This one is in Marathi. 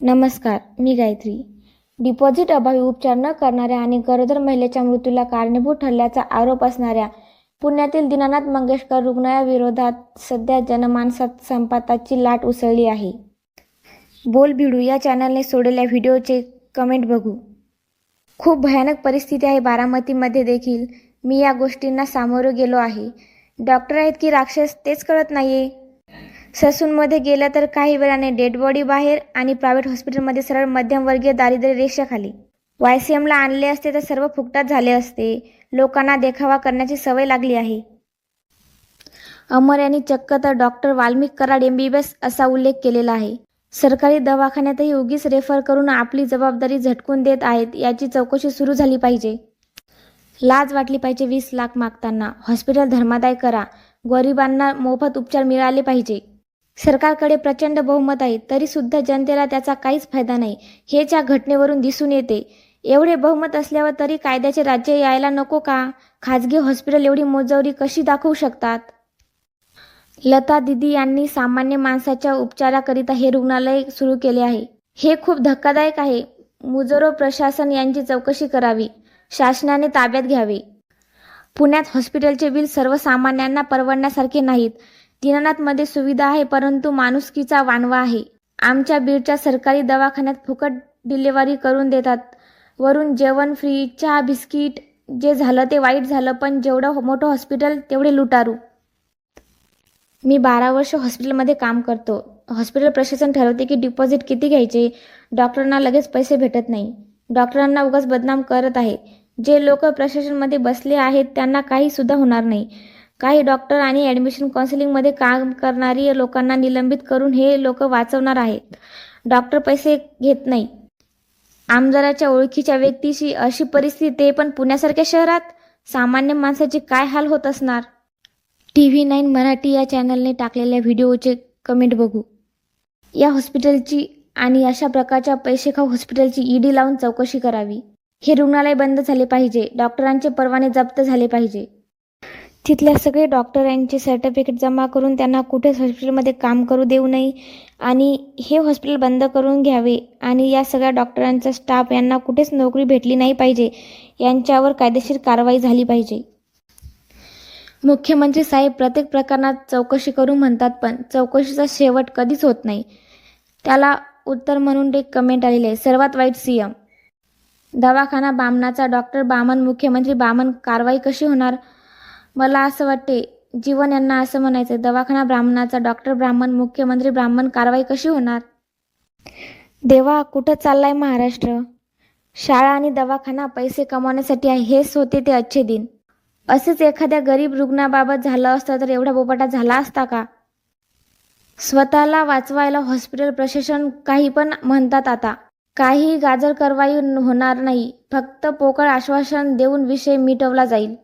नमस्कार मी गायत्री. डिपॉझिट अभावी उपचार न करणाऱ्या आणि गरोदर महिलेच्या मृत्यूला कारणीभूत ठरल्याचा आरोप असणाऱ्या पुण्यातील दीनानाथ मंगेशकर रुग्णालयाविरोधात सध्या जनमानसात संपाताची लाट उसळली आहे. बोल भिडू या चॅनलने सोडलेल्या व्हिडिओचे कमेंट बघू. खूप भयानक परिस्थिती आहे बारामतीमध्ये देखील. मी या गोष्टींना सामोरं गेलो आहे. डॉक्टर आहेत की राक्षस तेच कळत नाही आहे ससूनमध्ये गेलं तर काही वेळाने डेड बॉडी बाहेर आणि प्रायव्हेट हॉस्पिटलमध्ये सरळ मध्यमवर्गीय दारिद्र्य रेषेखाली. वाय सी एमला आणले असते तर सर्व फुकटात झाले असते. लोकांना देखावा करण्याची सवय लागली आहे. अमर यांनी चक्क तर डॉक्टर वाल्मिक कराड एमबीबीएस असा उल्लेख केलेला आहे. सरकारी दवाखान्यातही उगीच रेफर करून आपली जबाबदारी झटकून देत आहेत याची चौकशी सुरू झाली पाहिजे. लाज वाटली पाहिजे वीस लाख मागताना. हॉस्पिटल धर्मादाय करा. गरिबांना मोफत उपचार मिळाले पाहिजे. सरकारकडे प्रचंड बहुमत आहे तरीसुद्धा जनतेला त्याचा काहीच फायदा नाही. हेच या घटनेवरून दिसून येते. एवढे बहुमत असल्यावर तरी कायद्याचे राज्य यायला नको का? खाजगी हॉस्पिटल एवढी मोजवरी कशी दाखवू शकतात? लता दिदी यांनी सामान्य माणसाच्या उपचाराकरिता हे रुग्णालय सुरू केले आहे. हे खूप धक्कादायक आहे. मुजरो प्रशासन यांची चौकशी करावी. शासनाने ताब्यात घ्यावे. पुण्यात हॉस्पिटलचे बिल सर्वसामान्यांना परवडण्यासारखे नाहीत. दीनानाथमध्ये सुविधा आहे परंतु माणुसकीचा वानवा आहे. आमच्या बीडच्या सरकारी दवाखान्यात फुकट डिलिव्हरी करून देतात. वरून जेवण फ्री चहा बिस्किट जे झालं ते वाईट झालं पण जेवढं हो-, मोठं हॉस्पिटल तेवढे लुटारू. मी बारा वर्ष हॉस्पिटलमध्ये काम करतो. हॉस्पिटल प्रशासन ठरवते की डिपॉझिट किती घ्यायचे. डॉक्टरांना लगेच पैसे भेटत नाही. डॉक्टरांना उगाच बदनाम करत आहे. जे लोक प्रशासनमध्ये बसले आहेत त्यांना काहीसुद्धा होणार नाही. काही डॉक्टर आणि ॲडमिशन काउन्सिलिंगमध्ये काम करणारी लोकांना निलंबित करून हे लोक वाचवणार आहेत. डॉक्टर पैसे घेत नाही. आमदाराच्या ओळखीच्या व्यक्तीशी अशी परिस्थिती ते पण पुण्यासारख्या शहरात? सामान्य माणसाचे काय हाल होत असणार? टी व्ही नाईन मराठी या चॅनलने टाकलेल्या व्हिडिओचे कमेंट बघू. या हॉस्पिटलची आणि अशा प्रकारच्या पैसे खाऊ हॉस्पिटलची ईडी लावून चौकशी करावी. हे रुग्णालय बंद झाले पाहिजे. डॉक्टरांचे परवाने जप्त झाले पाहिजे. तिथल्या सगळे डॉक्टरांचे सर्टिफिकेट जमा करून त्यांना कुठेच हॉस्पिटलमध्ये काम करू देऊ नये आणि हे हॉस्पिटल बंद करून घ्यावे आणि या सगळ्या डॉक्टरांचा स्टाफ यांना कुठेच नोकरी भेटली नाही पाहिजे यांच्यावर कायदेशीर कारवाई झाली पाहिजे. मुख्यमंत्री साहेब प्रत्येक प्रकरणात चौकशी करू म्हणतात पण चौकशीचा शेवट कधीच होत नाही. त्याला उत्तर म्हणून एक कमेंट आलेले आहे. सर्वात वाईट सी एम दवाखाना बामणाचा डॉक्टर बामन मुख्यमंत्री बामन कारवाई कशी होणार? मला असं वाटते जीवन यांना असं म्हणायचं दवाखाना ब्राह्मणाचा डॉक्टर ब्राह्मण मुख्यमंत्री ब्राह्मण कारवाई कशी होणार? देवा कुठं चाललाय महाराष्ट्र? शाळा आणि दवाखाना पैसे कमावण्यासाठी आहे हेच होते ते अच्छे दिन. असेच एखाद्या गरीब रुग्णाबाबत झालं असतं तर एवढा बोपाटा झाला असता का? स्वतःला वाचवायला हॉस्पिटल प्रशासन काही पण म्हणतात आता. काही गाजर कारवाई होणार नाही फक्त पोकळ आश्वासन देऊन विषय मिटवला जाईल.